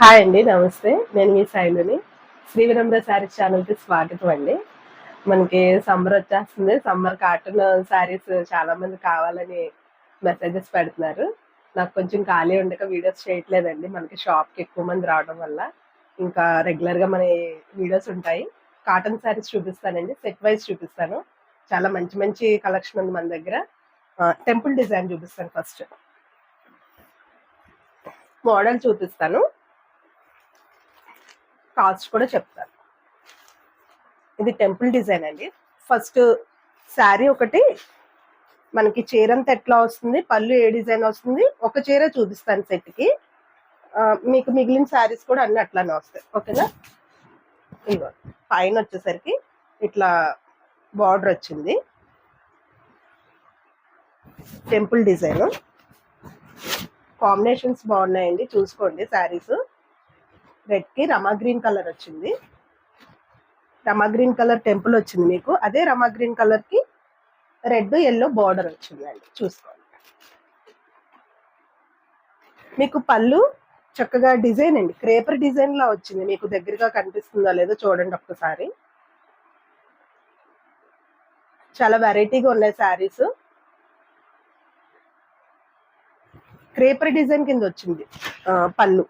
Hi అండి నమస్తే. నేను మీ శైలుని శ్రీ వినమ్ర శారీస్ ఛానల్కి స్వాగతం అండి. మనకి సమ్మర్ వచ్చేస్తుంది. సమ్మర్ కాటన్ శారీస్ చాలామంది కావాలని మెసేజెస్ పెడుతున్నారు. నాకు కొంచెం ఖాళీ ఉండక వీడియోస్ చేయట్లేదండి. మనకి షాప్కి ఎక్కువ మంది రావడం వల్ల ఇంకా రెగ్యులర్గా మన వీడియోస్ ఉంటాయి. కాటన్ శారీస్ చూపిస్తానండి. సెట్ వైజ్ చూపిస్తాను. చాలా మంచి మంచి కలెక్షన్ ఉంది మన దగ్గర. టెంపుల్ డిజైన్ చూపిస్తాను ఫస్ట్. మోడల్ చూపిస్తాను. కాస్ట్ కూడా చెప్తాను ఇది టెంపుల్ డిజైన్ అండి. ఫస్ట్ శారీ ఒకటి మనకి చీర అంతా ఎట్లా వస్తుంది పళ్ళు ఏ డిజైన్ వస్తుంది ఒక చీర చూపిస్తాను సెట్కి మీకు మిగిలిన శారీస్ కూడా అన్ని అట్లానే వస్తాయి. ఓకేనా ఇదిగో పైన వచ్చేసరికి ఇట్లా బార్డర్ వచ్చింది. టెంపుల్ డిజైన్ కాంబినేషన్స్ బాగున్నాయండి చూసుకోండి శారీస్ రెడ్కి రమా గ్రీన్ కలర్ వచ్చింది. రమా గ్రీన్ కలర్ టెంపుల్ వచ్చింది మీకు. అదే రమా గ్రీన్ కలర్కి రెడ్ ఎల్లో బార్డర్ వచ్చిందండి చూసుకోండి. మీకు పళ్ళు చక్కగా డిజైన్ అండి. క్రేపర్ డిజైన్ లా వచ్చింది. మీకు దగ్గరగా కనిపిస్తుందో లేదో చూడండి ఒక్కసారి. చాలా వెరైటీగా ఉన్నాయి శారీస్ క్రేపర్ డిజైన్ కింద వచ్చింది పళ్ళు.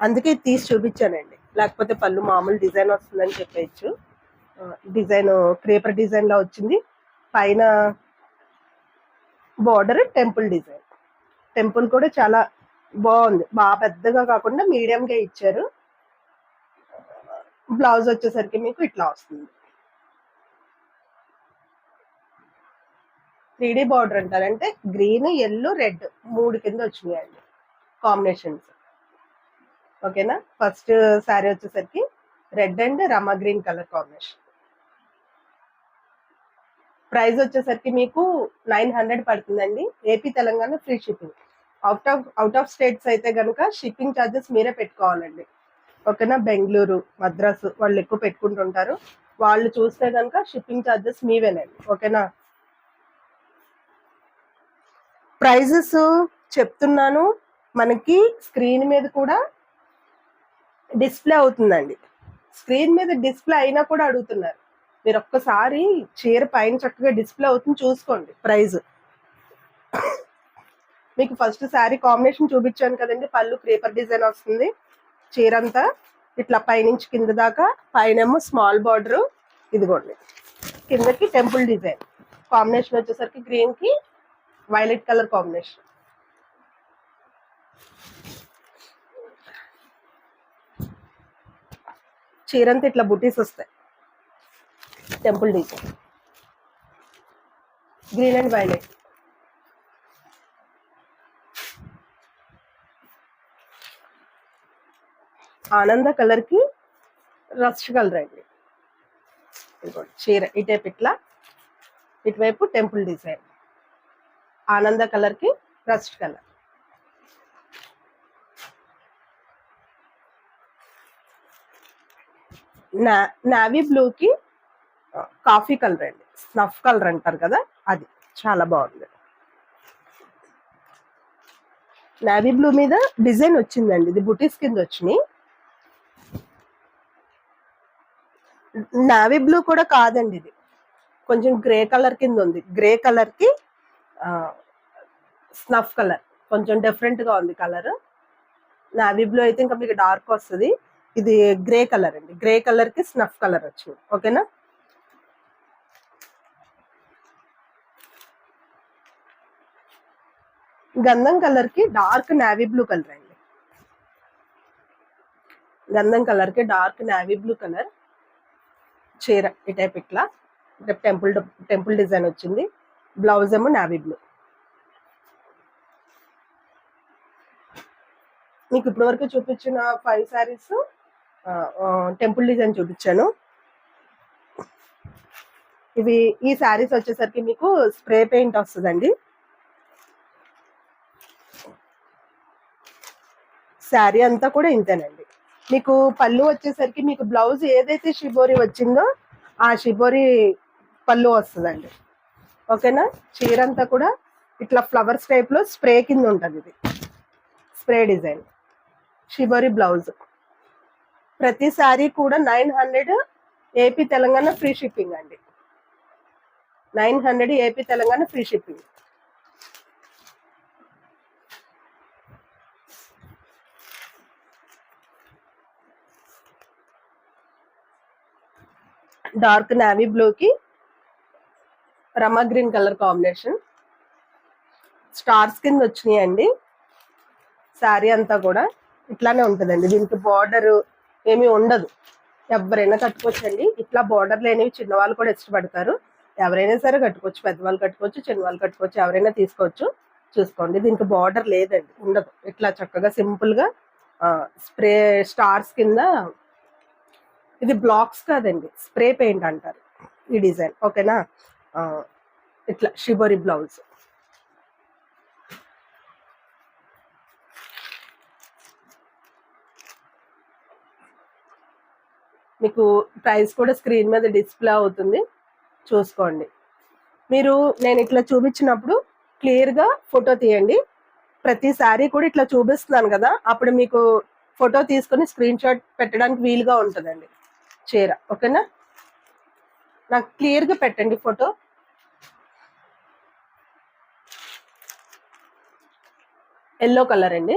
అందుకే తీసి చూపించానండి. లేకపోతే పళ్ళు మామూలు డిజైన్ వస్తుందని చెప్పేయచ్చు డిజైన్ క్రేపర్ డిజైన్లో వచ్చింది. పైన బార్డర్ టెంపుల్ డిజైన్. టెంపుల్ కూడా చాలా బాగుంది. బాగా పెద్దగా కాకుండా మీడియంగా ఇచ్చారు. బ్లౌజ్ వచ్చేసరికి మీకు ఇట్లా వస్తుంది. త్రీ బార్డర్ అంటారంటే గ్రీన్ ఎల్లో రెడ్ మూడు కింద వచ్చినాయండి కాంబినేషన్స్. ఓకేనా? ఫస్ట్ శారీ వచ్చేసరికి red and Rama green colour combination. Price వచ్చేసరికి మీకు నైన్ హండ్రెడ్ పడుతుందండి. AP Telangana free shipping. Out of out of states అయితే కనుక షిప్పింగ్ ఛార్జెస్ మీరే పెట్టుకోవాలండి. ఓకేనా? బెంగళూరు మద్రాసు వాళ్ళు ఎక్కువ పెట్టుకుంటుంటారు. వాళ్ళు చూస్తే కనుక షిప్పింగ్ ఛార్జెస్ మీవేనండి. ఓకేనా? ప్రైజెస్ చెప్తున్నాను. మనకి స్క్రీన్ మీద కూడా డిస్ప్లే అవుతుందండి. స్క్రీన్ మీద డిస్ప్లే అయినా కూడా అడుగుతున్నారు. మీరు ఒక్కసారి చీర పైన చక్కగా డిస్ప్లే అవుతుంది చూసుకోండి ప్రైజ్. మీకు ఫస్ట్ శారీ కాంబినేషన్ చూపించాను కదండి. పళ్ళు క్రేపర్ డిజైన్ వస్తుంది. చీర అంతా ఇట్లా పైనుంచి కింద దాకా. పైనేమో స్మాల్ బార్డర్. ఇదిగోండి. కిందకి టెంపుల్ డిజైన్. కాంబినేషన్ వచ్చేసరికి గ్రీన్కి వైలెట్ కలర్ కాంబినేషన్. చీరంతా ఇట్లా బుటీస్ వస్తాయి. Temple design green and violet Ananda కలర్కి రష్ రస్ట్ కలర్ అండి. చీర ఇటేపు ఇట్లా. ఇటువైపు టెంపుల్ డిజైన్ ఆనంద కలర్కి రష్ రస్ట్ కలర్ నా నావీ బ్లూకి కాఫీ కలర్ అండి. స్నఫ్ కలర్ అంటారు కదా అది. చాలా బాగుంది. నావీ బ్లూ మీద డిజైన్ వచ్చిందండి. ఇది బుటీస్ కింద వచ్చినాయి. నావీ బ్లూ కూడా కాదండి ఇది. కొంచెం గ్రే కలర్ కింద ఉంది. గ్రే కలర్కి స్నఫ్ కలర్. కొంచెం డిఫరెంట్గా ఉంది కలర్. నావీ బ్లూ అయితే ఇంకా మీకు డార్క్ వస్తుంది. ఇది గ్రే కలర్ అండి. గ్రే కలర్కి స్నఫ్ కలర్ వచ్చింది. ఓకేనా? గంధం కలర్కి డార్క్ నావీ బ్లూ కలర్ అండి. గంధం కలర్కి డార్క్ నావీ బ్లూ కలర్. చీర ఈ టైప్ ఇట్లా. టెంపుల్ టెంపుల్ డిజైన్ వచ్చింది. బ్లౌజ్ ఏమో నావీ బ్లూ. మీకు ఇప్పటివరకు చూపించిన ఫైవ్ శారీస్ టెంపుల్ డిజైన్ చూపించాను. ఇవి ఈ శారీస్ వచ్చేసరికి మీకు స్ప్రే పెయింట్ వస్తుందండి. శారీ అంతా కూడా ఇంతేనండి. మీకు పళ్ళు వచ్చేసరికి మీకు బ్లౌజ్ ఏదైతే షిబోరి వచ్చిందో ఆ షిబోరి పళ్ళు వస్తుందండి. ఓకేనా? చీర అంతా కూడా ఇట్లా ఫ్లవర్స్ టైప్లో స్ప్రే కింద ఉంటుంది ఇది. Spray design. Shibori blouse. ప్రతి శారీ కూడా nine hundred AP Telangana free shipping అండి. Nine hundred AP Telangana free shipping. Dark navy బ్లూకి Rama green colour combination. Stars కింద వచ్చినాయండి. శారీ అంతా కూడా ఇట్లానే ఉంటుందండి. దీనికి బార్డర్ ఏమీ ఉండదు. ఎవరైనా కట్టుకోవచ్చండి. ఇట్లా బోర్డర్ లేనివి చిన్నవాళ్ళు కూడా ఇష్టపడతారు. ఎవరైనా సరే కట్టుకోవచ్చు. పెద్దవాళ్ళు కట్టుకోవచ్చు. చిన్నవాళ్ళు కట్టుకోవచ్చు. ఎవరైనా తీసుకోవచ్చు. చూసుకోండి. దీనికి బార్డర్ లేదండి. ఉండదు. ఇట్లా చక్కగా సింపుల్గా స్ప్రే స్టార్స్ కింద ఇది బ్లాక్స్ కాదండి. స్ప్రే పెయింట్ అంటారు ఈ డిజైన్. ఓకేనా? ఇట్లా షిబోరి బ్లౌజ్ మీకు ప్రైస్ కూడా స్క్రీన్ మీద డిస్ప్లే అవుతుంది. చూసుకోండి. మీరు నేను ఇట్లా చూపించినప్పుడు క్లియర్గా ఫోటో తీయండి. ప్రతి సారీ కూడా ఇట్లా చూపిస్తున్నాను కదా అప్పుడు మీకు ఫోటో తీసుకొని స్క్రీన్ షాట్ పెట్టడానికి వీలుగా ఉంటుందండి చీర. ఓకేనా? నాకు క్లియర్గా పెట్టండి ఫోటో. ఎల్లో కలర్ అండి.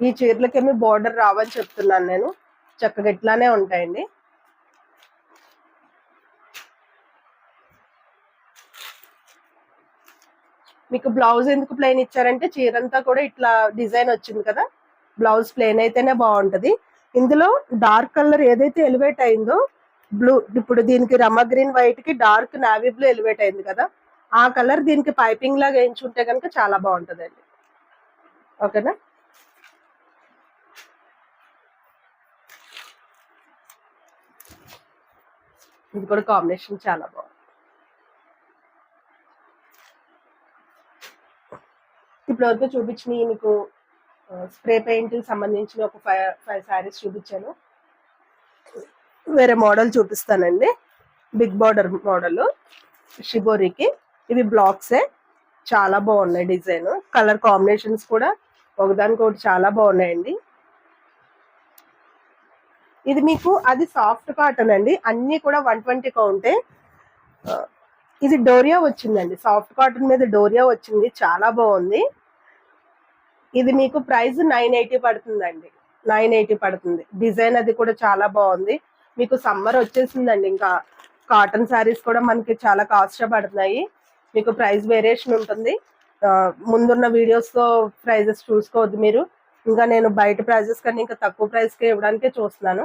ఈ చీరలకేమి బార్డర్ రావని చెప్తున్నాను నేను. చక్కగా ఇట్లానే ఉంటాయండి. మీకు బ్లౌజ్ ఎందుకు ప్లెయిన్ ఇచ్చారంటే చీర అంతా కూడా ఇట్లా డిజైన్ వచ్చింది కదా. బ్లౌజ్ ప్లెయిన్ అయితేనే బాగుంటుంది. ఇందులో డార్క్ కలర్ ఏదైతే ఎలివేట్ అయిందో బ్లూ ఇప్పుడు దీనికి రమ గ్రీన్ వైట్కి డార్క్ నావీ బ్లూ ఎలివేట్ అయింది కదా. ఆ కలర్ దీనికి పైపింగ్ లాగా వేయించుంటే కనుక చాలా బాగుంటదండి. ఓకేనా? ఇది కూడా కాంబినేషన్ చాలా బాగుంది. ఇప్పటివరకు చూపించిన మీకు స్ప్రే పెయింట్ సంబంధించిన ఒక ఫైవ్ ఫైవ్ శారీస్ చూపించాను. వేరే మోడల్ చూపిస్తానండి. బిగ్ బార్డర్ మోడల్ షిబోరికి. ఇవి బ్లాక్సే. చాలా బాగున్నాయి డిజైన్. కలర్ కాంబినేషన్స్ కూడా ఒకదానికొకటి చాలా బాగున్నాయండి. ఇది మీకు అది సాఫ్ట్ కాటన్ అండి అన్ని కూడా వన్ ట్వంటీ ఉంటాయి. ఇది డోరియా వచ్చిందండి. సాఫ్ట్ కాటన్ మీద డోరియా వచ్చింది. చాలా బాగుంది. ఇది మీకు ప్రైస్ నైన్ ఎయిటీ పడుతుందండి. నైన్ ఎయిటీ పడుతుంది. డిజైన్ అది కూడా చాలా బాగుంది. మీకు సమ్మర్ వచ్చేసిందండి. ఇంకా కాటన్ శారీస్ కూడా మనకి చాలా కాస్ట్ పడుతున్నాయి. మీకు ప్రైస్ వేరియేషన్ ఉంటుంది. ముందున్న వీడియోస్తో ప్రైజెస్ చూసుకోవద్దు మీరు. ఇంకా నేను బయట ప్రైజెస్ కన్నా ఇంకా తక్కువ ప్రైస్కి ఇవ్వడానికే చూస్తున్నాను.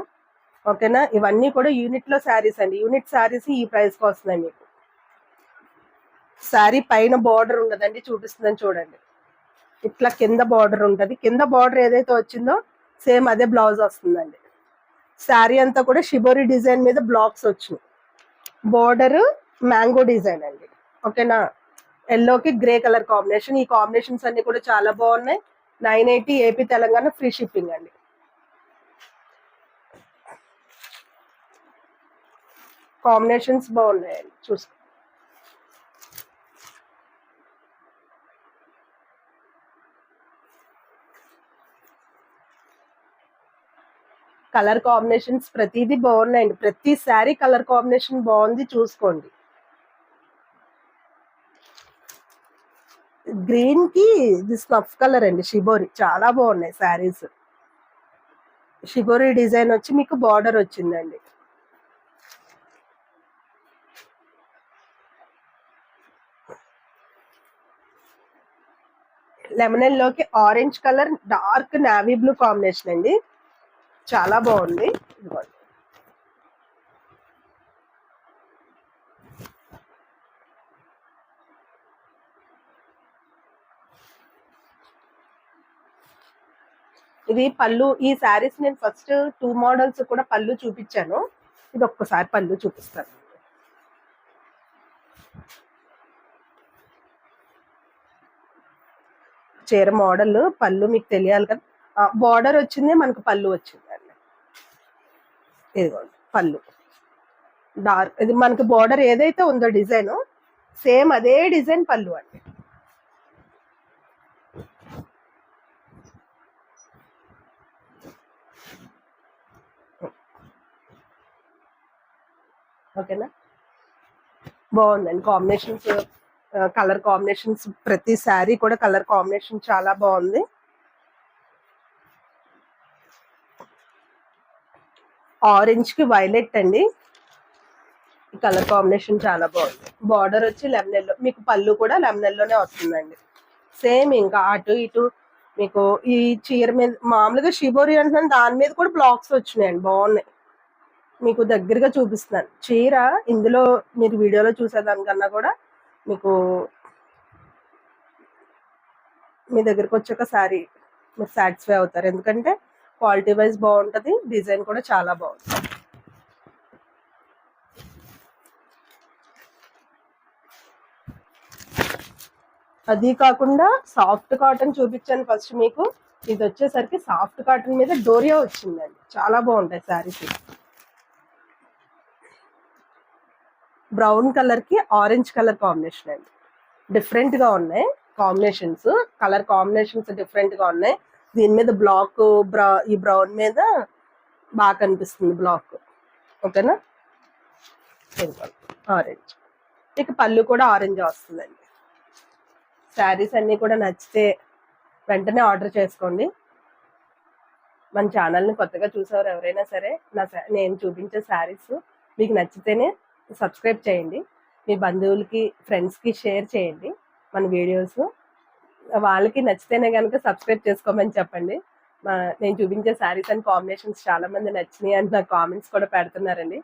ఓకేనా? ఇవన్నీ కూడా యూనిట్లో శారీస్ అండి. యూనిట్ శారీస్ ఈ ప్రైస్కి వస్తున్నాయి మీకు. శారీ పైన బార్డర్ ఉండదండి చూపిస్తుందని చూడండి. ఇట్లా కింద బార్డర్ ఉంటుంది. కింద బార్డర్ ఏదైతే వచ్చిందో సేమ్ అదే బ్లౌజ్ వస్తుందండి. శారీ అంతా కూడా షిబోరి డిజైన్ మీద బ్లాక్స్ వచ్చినాయి. బార్డర్ మ్యాంగో డిజైన్ అండి. ఓకేనా? ఎల్లోకి గ్రే కలర్ కాంబినేషన్ ఈ కాంబినేషన్స్ అన్ని కూడా చాలా బాగున్నాయి. Nine eighty AP Telangana free shipping అండి. కాంబినేషన్స్ బాగున్నాయండి చూసుకో. కలర్ కాంబినేషన్స్ ప్రతిదీ బాగున్నాయండి. ప్రతి శారీ కలర్ కాంబినేషన్ బాగుంది చూసుకోండి. గ్రీన్కి ఇది స్నఫ్ కలర్ అండి షిబోరి చాలా బాగున్నాయి శారీస్. షిబోరి డిజైన్ వచ్చి మీకు బార్డర్ వచ్చిందండి. లెమన్లోకి orange colour dark navy blue combination అండి. చాలా బాగుంది. ఇదిగోండి. ఇది పళ్ళు ఈ శారీస్ నేను ఫస్ట్ టూ మోడల్స్ కూడా పళ్ళు చూపించాను. ఇది ఒక్కసారి పళ్ళు చూపిస్తాను. చీర మోడల్ పళ్ళు మీకు తెలియాలి కదా. బార్డర్ వచ్చింది మనకు పళ్ళు వచ్చింది అండి ఇదిగోండి పళ్ళు. డార్క్ ఇది మనకి బార్డర్ ఏదైతే ఉందో డిజైన్ సేమ్ అదే డిజైన్ పళ్ళు అండి. ఓకేనా? బాగుందండి. కాంబినేషన్స్ కలర్ కాంబినేషన్స్ ప్రతి శారీ కూడా కలర్ కాంబినేషన్ చాలా బాగుంది. ఆరెంజ్కి వైలెట్ అండి. ఈ కలర్ కాంబినేషన్ చాలా బాగుంది. బార్డర్ వచ్చి లెమనెల్లో మీకు పళ్ళు కూడా లెమనెల్లోనే వస్తుందండి. సేమ్ ఇంకా అటు ఇటు మీకు ఈ చీర మీద మామూలుగా షిబోరి అంటున్నాను దాని మీద కూడా బ్లాక్స్ వచ్చినాయండి. బాగున్నాయి. మీకు దగ్గరగా చూపిస్తున్నాను. చీర ఇందులో మీరు వీడియోలో చూసేదానికన్నా కూడా మీకు మీ దగ్గరకు వచ్చాక శారీ మీరు సాటిస్ఫై అవుతారు. ఎందుకంటే క్వాలిటీ వైజ్ బాగుంటుంది డిజైన్ కూడా చాలా బాగుంటుంది అది కాకుండా సాఫ్ట్ కాటన్ చూపించాను ఫస్ట్ మీకు. ఇది వచ్చేసరికి సాఫ్ట్ కాటన్ మీద డోరియా వచ్చిందండి. చాలా బాగుంటాయి శారీస్ బ్రౌన్ కలర్కి ఆరెంజ్ కలర్ కాంబినేషన్ అండి. డిఫరెంట్గా ఉన్నాయి కాంబినేషన్స్. కలర్ కాంబినేషన్స్ డిఫరెంట్గా ఉన్నాయి. దీని మీద బ్లాక్ బ్రౌ ఈ బ్రౌన్ మీద బాగా కనిపిస్తుంది బ్లాక్. ఓకేనా? ఆరెంజ్ ఇక పళ్ళు కూడా ఆరెంజ్ వస్తుందండి. శారీస్ అన్నీ కూడా నచ్చితే వెంటనే ఆర్డర్ చేసుకోండి. మన ఛానల్ని కొత్తగా చూసేవారు ఎవరైనా సరే నా నేను చూపించే శారీస్ మీకు నచ్చితేనే సబ్స్క్రైబ్ చేయండి. మీ బంధువులకి ఫ్రెండ్స్కి షేర్ చేయండి మన వీడియోస్. వాళ్ళకి నచ్చితేనే కనుక సబ్స్క్రైబ్ చేసుకోమని చెప్పండి. మా నేను చూపించే శారీస్ అండ్ కాంబినేషన్స్ చాలా మంది నచ్చినాయి అని నా కామెంట్స్ కూడా పెడుతున్నారండి.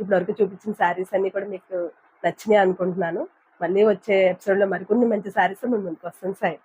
ఇప్పటివరకు చూపించిన శారీస్ అన్నీ కూడా మీకు నచ్చినాయి అనుకుంటున్నాను. మళ్ళీ వచ్చే ఎపిసోడ్లో మరికొన్ని మంచి శారీస్ మేము ముందుకు వస్తాం. సార్.